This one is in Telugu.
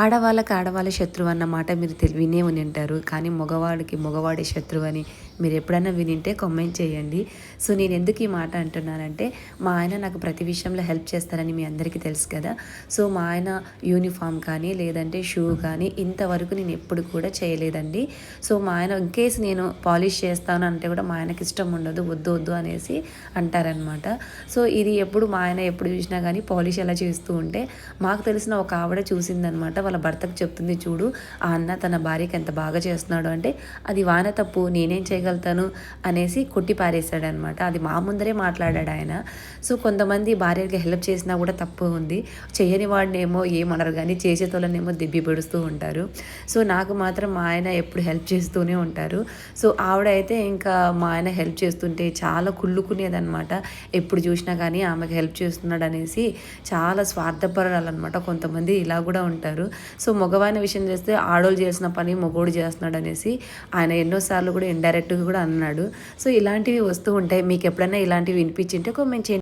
ఆడవాళ్ళకి ఆడవాళ్ళ శత్రువు అన్నమాట మీరు తెలి వినే ఉంటారు. కానీ మగవాడికి మగవాడి శత్రువు అని మీరు ఎప్పుడైనా వినింటే కామెంట్ చేయండి. సో నేను ఎందుకు ఈ మాట అంటున్నానంటే మా ఆయన నాకు ప్రతి విషయంలో హెల్ప్ చేస్తారని మీ అందరికీ తెలుసు కదా. సో మా ఆయన యూనిఫామ్ కానీ లేదంటే షూ కానీ ఇంతవరకు నేను ఎప్పుడు కూడా చేయలేదండి. సో మా ఆయన ఇన్ నేను పాలిష్ చేస్తాను అంటే కూడా మా ఆయనకి ఇష్టం ఉండదు వద్దు వద్దు అనేసి అంటారనమాట సో ఇది ఎప్పుడు మా ఆయన ఎప్పుడు చూసినా కానీ పాలిష్ ఎలా చేస్తూ ఉంటే మాకు తెలిసిన ఒక ఆవిడ చూసిందనమాట వాళ్ళ భర్తకు చెప్తుంది చూడు ఆ అన్న తన భార్యకి ఎంత బాగా చేస్తున్నాడు అంటే అది వాన తప్పు నేనేం చేయగలుగుతాను? అనేసి కొట్టి పారేశాడనమాట. అది మా ముందరే మాట్లాడాడు ఆయన. సో కొంతమంది భార్యకి హెల్ప్ చేసినా కూడా తప్పు ఉంది. చేయని వాడినేమో ఏమనరు కానీ చేసేతోళ్ళనేమో దెబ్బి పెడుస్తూ ఉంటారు. సో నాకు మాత్రం మా ఆయన ఎప్పుడు హెల్ప్ చేస్తూనే ఉంటారు. సో ఆవిడ అయితే ఇంకా మా ఆయన హెల్ప్ చేస్తుంటే చాలా కుళ్ళుకునేదనమాట. ఎప్పుడు చూసినా కానీ ఆమెకు హెల్ప్ చేస్తున్నాడు అనేసి చాలా స్వార్థపరాలన్నమాట కొంతమంది ఇలా కూడా ఉంటారు. సో మగవాని విషయం చేస్తే ఆడోళ్ళు చేసిన పని మగోడు చేస్తున్నాడు అనేసి ఆయన ఎన్నోసార్లు కూడా ఇండైరెక్ట్గా కూడా అన్నాడు. సో ఇలాంటివి వస్తూ ఉంటాయి. మీకు ఎప్పుడైనా ఇలాంటివి వినిపించింటే కామెంట్ చేయండి.